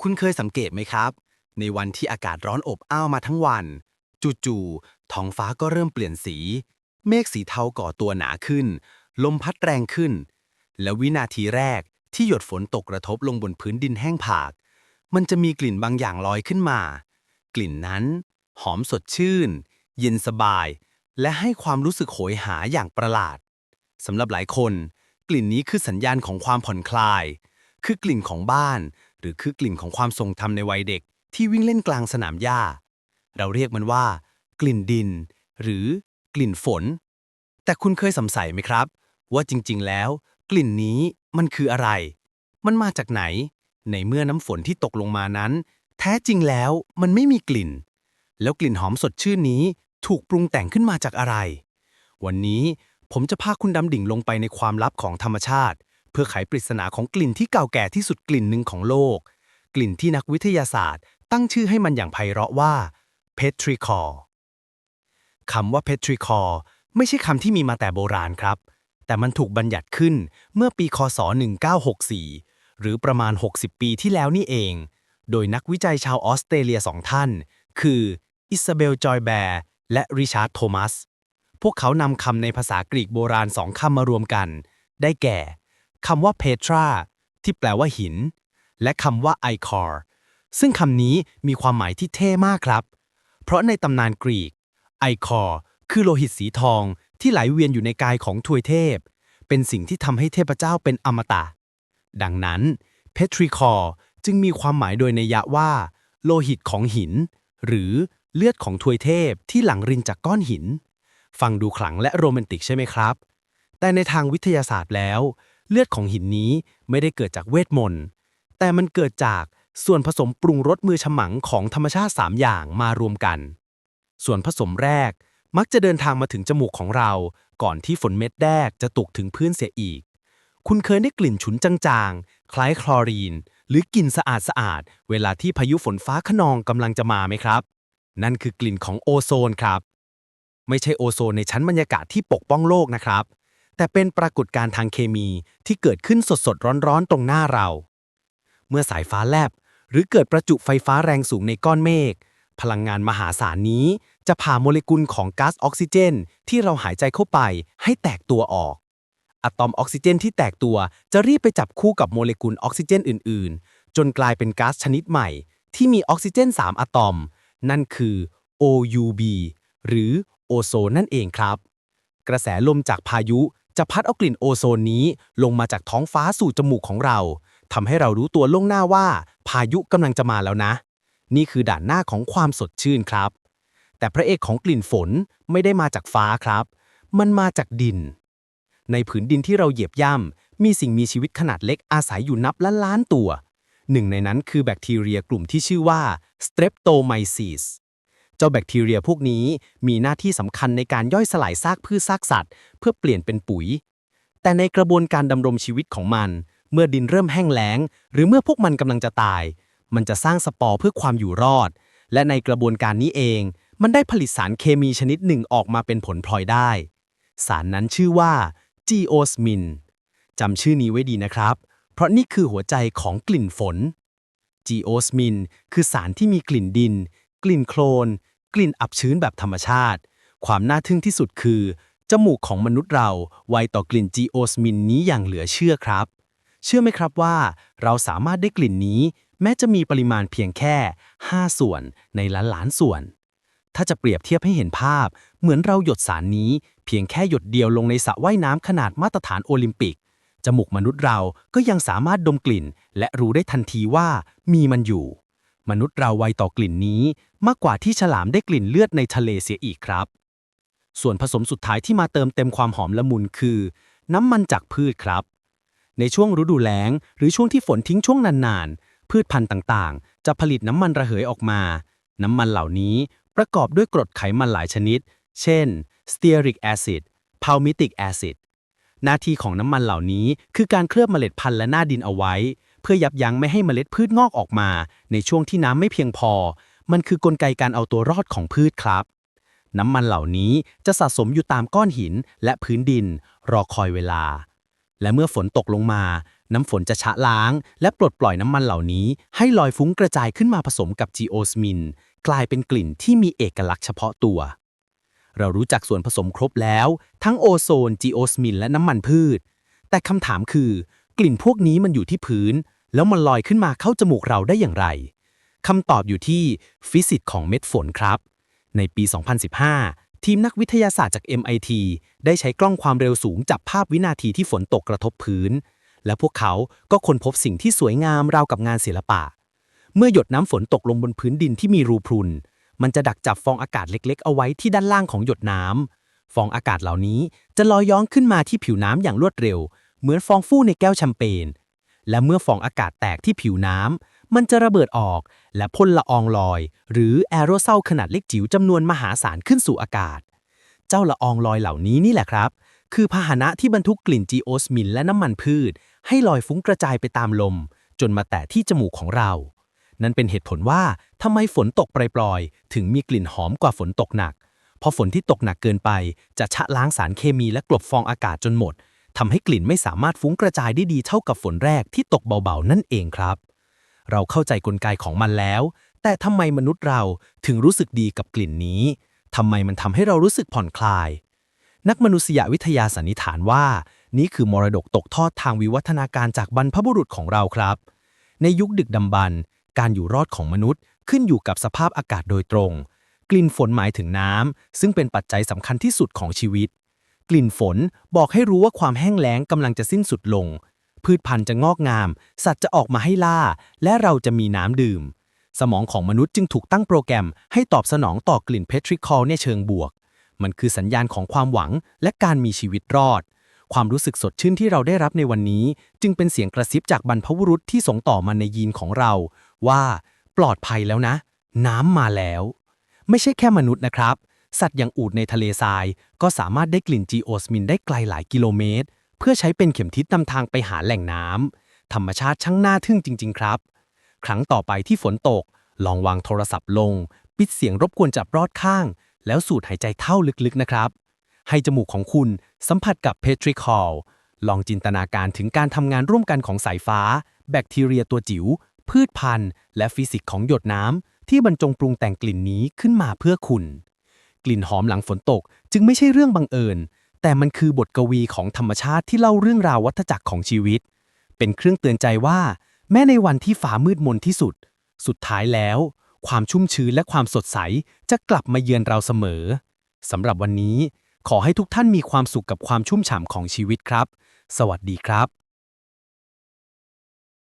คุณเคยสังเกตไหมครับ ในวันที่อากาศร้อนอบอ้าวมาทั้งวัน จู่ๆท้องฟ้าก็เริ่มเปลี่ยนสี เมฆสีเทาก่อตัวหนาขึ้น ลมพัดแรงขึ้น และวินาทีแรกที่หยดฝนตกกระทบลงบนพื้นดินแห้งผาก มันจะมีกลิ่นบางอย่างลอยขึ้นมา กลิ่นนั้น หอมสดชื่น เย็นสบาย และให้ความรู้สึกโหยหาอย่างประหลาดสำหรับหลายคน กลิ่นนี้คือสัญญาณของความผ่อนคลาย คือกลิ่นของบ้าน หรือคือกลิ่นของความทรงจำในวัยเด็ก ที่วิ่งเล่นกลางสนามหญ้า เราเรียกมันว่า กลิ่นดิน หรือกลิ่นฝน แต่คุณเคยสงสัยไหมครับ ว่าจริงๆ แล้ว กลิ่นนี้มันคืออะไร มันมาจากไหน ในเมื่อน้ำฝนที่ตกลงมานั้น แท้จริงแล้วมันไม่มีกลิ่น แล้วกลิ่นหอมสดชื่นนี้ถูกปรุงแต่งขึ้นมาจากอะไร วันนี้ผมจะพาคุณดำดิ่งลงไปในความลับของธรรมชาติ พื่อไขปริศนาของกลิ่นที่เก่าแก่ที่สุดกลิ่นหนึ่งของโลก กลิ่นที่นักวิทยาศาสตร์ ตั้งชื่อให้มันอย่างไพเราะว่า petrichor คำว่า petrichor ไม่ใช่คำที่มีมาแต่โบราณครับ แต่มันถูกบัญญัติขึ้นเมื่อปีคศ 1964 หรือประมาณ 60 ปีที่แล้วนี่เอง โดยนักวิจัยชาวออสเตรเลียสองท่าน คืออิซาเบลจอยแบร์และริชาร์ดโทมัส พวกเขานำคำในภาษากรีกโบราณสองคำมารวมกัน ได้แก่ คำว่าเพทราที่แปลว่าหิน และคำว่าไอคอร์ซึ่งคำนี้มีความหมายที่เท่มากครับ เพราะในตำนานกรีกไอคอร์คือโลหิตสีทองที่ไหลเวียนอยู่ในกายของทวยเทพ เป็นสิ่งที่ทำให้เทพเจ้าเป็นอมตะ ดังนั้นเพทริคอร์จึงมีความหมายโดยนัยยะว่า โลหิตของหิน หรือเลือดของทวยเทพที่หลั่งรินจากก้อนหิน ฟังดูขลังและโรแมนติกใช่ไหมครับ แต่ในทางวิทยาศาสตร์แล้ว เลือดของหินนี้ไม่ได้เกิดจากเวทมนต์ แต่มันเกิดจากส่วนผสมปรุงรสมือฉมังของธรรมชาติ 3 อย่างมารวมกัน ส่วนผสมแรกมักจะเดินทางมาถึงจมูกของเรา ก่อนที่ฝนเม็ดแรกจะตกถึงพื้นเสียอีก คุณเคยได้กลิ่นฉุนจางๆ คล้ายคลอรีน หรือกลิ่นสะอาดสะอาดๆเวลาที่พายุฝนฟ้าขนองกำลังจะมาไหมครับ นั่นคือกลิ่นของโอโซนครับ ไม่ใช่โอโซนในชั้นบรรยากาศที่ปกป้องโลกนะครับ แต่เป็นปรากฏการณ์ทางเคมีที่เกิดขึ้นสดๆร้อนๆตรงหน้าเรา เมื่อสายฟ้าแลบ หรือเกิดประจุไฟฟ้าแรงสูงในก้อนเมฆพลังงานมหาศาลนี้จะพาโมเลกุลของก๊าซออกซิเจน ที่เราหายใจเข้าไปให้แตกตัวออก อะตอมออกซิเจนที่แตกตัวจะรีบไปจับคู่กับโมเลกุลออกซิเจนอื่น ๆ จนกลายเป็นก๊าซชนิดใหม่ ที่มีออกซิเจน 3 อะตอม นั่นคือ OUB หรือโอโซนนั่นเองครับ กระแสลมจากพายุ จะพัดเอากลิ่นโอโซนนี้ลงมาจากท้องฟ้าสู่จมูกของเราทำให้เรารู้ตัวล่วงหน้าว่า พายุกำลังจะมาแล้วนะ นี่คือด่านหน้าของความสดชื่นครับ แต่พระเอกของกลิ่นฝนไม่ได้มาจากฟ้าครับ มันมาจากดิน ในผืนดินที่เราเหยียบย่ำมีสิ่งมีชีวิตขนาดเล็กอาศัยอยู่นับล้านล้านตัว หนึ่งในนั้นคือแบคทีเรียกลุ่มที่ชื่อว่า Streptomyces เจ้าแบคทีเรียพวกนี้มีหน้าที่สำคัญในการย่อยสลายซากพืชซากสัตว์ เพื่อเปลี่ยนเป็นปุ๋ย แต่ในกระบวนการดำรงชีวิตของมัน เมื่อดินเริ่มแห้งแล้ง หรือเมื่อพวกมันกำลังจะตาย มันจะสร้างสปอร์เพื่อความอยู่รอด และในกระบวนการนี้เอง มันได้ผลิตสารเคมีชนิดหนึ่งออกมาเป็นผลพลอยได้ สารนั้นชื่อว่า geosmin จำชื่อนี้ไว้ดีนะครับ เพราะนี่คือหัวใจของกลิ่นฝน geosmin คือสารที่มีกลิ่นดิน กลิ่นโคลน กลิ่นอับชื้นแบบธรรมชาติ ความน่าทึ่งที่สุดคือ จมูกของมนุษย์เราไวต่อกลิ่น geosmin นี้อย่างเหลือเชื่อครับ เชื่อไหมครับว่า เราสามารถได้กลิ่นนี้ แม้จะมีปริมาณเพียงแค่ 5 ส่วนในล้านล้านส่วน ถ้าจะเปรียบเทียบให้เห็นภาพ เหมือนเราหยดสารนี้ เพียงแค่หยดเดียวลงในสระว่ายน้ำขนาดมาตรฐานโอลิมปิกจมูกมนุษย์เราก็ยังสามารถดมกลิ่น และรู้ได้ทันทีว่ามีมันอยู่ มนุษย์เราไวต่อกลิ่นนี้มากกว่าที่ฉลามได้กลิ่นเลือดในทะเลเสียอีกครับ ส่วนผสมสุดท้ายที่มาเติมเต็มความหอมละมุนคือ น้ำมันจากพืชครับ ในช่วงฤดูแล้ง หรือช่วงที่ฝนทิ้งช่วงนานๆ พืชพันธุ์ต่างๆ จะผลิตน้ำมันระเหยออกมา น้ำมันเหล่านี้ประกอบด้วยกรดไขมันหลายชนิด เช่น stearic acid palmitic acid หน้าที่ของน้ำมันเหล่านี้คือการเคลือบเมล็ดพันธุ์และหน้าดินเอาไว้ พื่อยับยั้งไม่ให้เมล็ดพืชงอกออกมา ในช่วงที่น้ำไม่เพียงพอ มันคือกลไกการเอาตัวรอดของพืชครับ น้ำมันเหล่านี้จะสะสมอยู่ตามก้อนหินและพื้นดิน รอคอยเวลา และเมื่อฝนตกลงมา น้ำฝนจะชะล้าง และปลดปล่อยน้ำมันเหล่านี้ ให้ลอยฟุ้งกระจายขึ้นมาผสมกับจีโอสมิน กลายเป็นกลิ่นที่มีเอกลักษณ์เฉพาะตัวเรารู้จักส่วนผสมครบแล้ว ทั้งโอโซนจีโอสมินและน้ำมันพืช แต่คำถามคือ กลิ่นพวกนี้มันอยู่ที่พื้น แล้วมันลอยขึ้นมาเข้าจมูกเราได้อย่างไรคำตอบอยู่ที่ฟิสิกส์ของเม็ดฝนครับ ในปี 2015 ทีมนักวิทยาศาสตร์จาก MIT ได้ใช้กล้องความเร็วสูงจับภาพวินาทีที่ฝนตกกระทบพื้น และพวกเขาก็ค้นพบสิ่งที่สวยงามราวกับงานศิลปะ เมื่อหยดน้ำฝนตกลงบนพื้นดินที่มีรูพรุน มันจะดักจับฟองอากาศเล็ก ๆ เอาไว้ที่ด้านล่างของหยดน้ำ ฟองอากาศเหล่านี้จะลอยย้อนขึ้นมาที่ผิวน้ำอย่างรวดเร็ว เหมือนฟองฟู่ในแก้วแชมเปญ และเมื่อฟองอากาศแตกที่ผิวน้ำมันจะระเบิดออกและพ่นละอองลอย หรือแอโรโซลขนาดเล็กจิ๋วจำนวนมหาศาลขึ้นสู่อากาศ เจ้าละอองลอยเหล่านี้นี่แหละครับ คือพาหนะที่บรรทุกกลิ่นจีโอสมินและน้ำมันพืช ให้ลอยฟุ้งกระจายไปตามลม จนมาแตะที่จมูกของเรา นั่นเป็นเหตุผลว่าทำไมฝนตกปล่อยๆถึงมีกลิ่นหอมกว่าฝนตกหนักเพราะฝนที่ตกหนักเกินไป จะชะล้างสารเคมีและกลบฟองอากาศจนหมด ทำให้กลิ่นไม่สามารถฟุ้งกระจายได้ดีเท่ากับฝนแรกที่ตกเบาๆ นั่นเองครับ เราเข้าใจกลไกของมันแล้ว แต่ทำไมมนุษย์เราถึงรู้สึกดีกับกลิ่นนี้ทำไมมันทำให้เรารู้สึกผ่อนคลาย นักมนุษยวิทยาสันนิษฐานว่า นี่คือมรดกตกทอดทางวิวัฒนาการจากบรรพบุรุษของเราครับ ในยุคดึกดำบรรพ์การอยู่รอดของมนุษย์ขึ้นอยู่กับสภาพอากาศโดยตรง กลิ่นฝนหมายถึงน้ำซึ่งเป็นปัจจัยสำคัญที่สุดของชีวิต กลิ่นฝนบอกให้รู้ว่าความแห้งแล้งกำลังจะสิ้นสุดลง พืชพันธุ์จะงอกงาม สัตว์จะออกมาให้ล่า และเราจะมีน้ำดื่ม สมองของมนุษย์จึงถูกตั้งโปรแกรม ให้ตอบสนองต่อกลิ่นเพทริคอลในเชิงบวก มันคือสัญญาณของความหวังและการมีชีวิตรอด ความรู้สึกสดชื่นที่เราได้รับในวันนี้ จึงเป็นเสียงกระซิบจากบรรพบุรุษที่ส่งต่อมาในยีนของเรา ว่า ปลอดภัยแล้วนะ น้ำมาแล้ว ไม่ใช่แค่มนุษย์นะครับ สัตว์อย่างอูฐในทะเลทราย ก็สามารถได้กลิ่นจีโอสมินได้ไกลหลายกิโลเมตร เพื่อใช้เป็นเข็มทิศนำทางไปหาแหล่งน้ำธรรมชาติช่างน่าทึ่งจริง ๆ ครับ ครั้งต่อไปที่ฝนตก ลองวางโทรศัพท์ลง ปิดเสียงรบกวนจับรอดข้าง แล้วสูดหายใจเท่าลึกๆนะครับ ให้จมูกของคุณสัมผัสกับเพทริคอลลองจินตนาการถึงการทำงานร่วมกันของสายฟ้า แบคทีเรียตัวจิ๋วพืชพันธุ์ และฟิสิกส์ของหยดน้ำที่บรรจงปรุงแต่งกลิ่นนี้ขึ้นมาเพื่อคุณ กลิ่นหอมหลังฝนตก จึงไม่ใช่เรื่องบังเอิญ แต่มันคือบทกวีของธรรมชาติที่เล่าเรื่องราววัฏจักรของชีวิต เป็นเครื่องเตือนใจว่า แม้ในวันที่ฟ้ามืดมนที่สุด สุดท้ายแล้ว ความชุ่มชื้นและความสดใสจะกลับมาเยือนเราเสมอสำหรับวันนี้ ขอให้ทุกท่านมีความสุขกับความชุ่มฉ่ำของชีวิตครับ สวัสดีครับ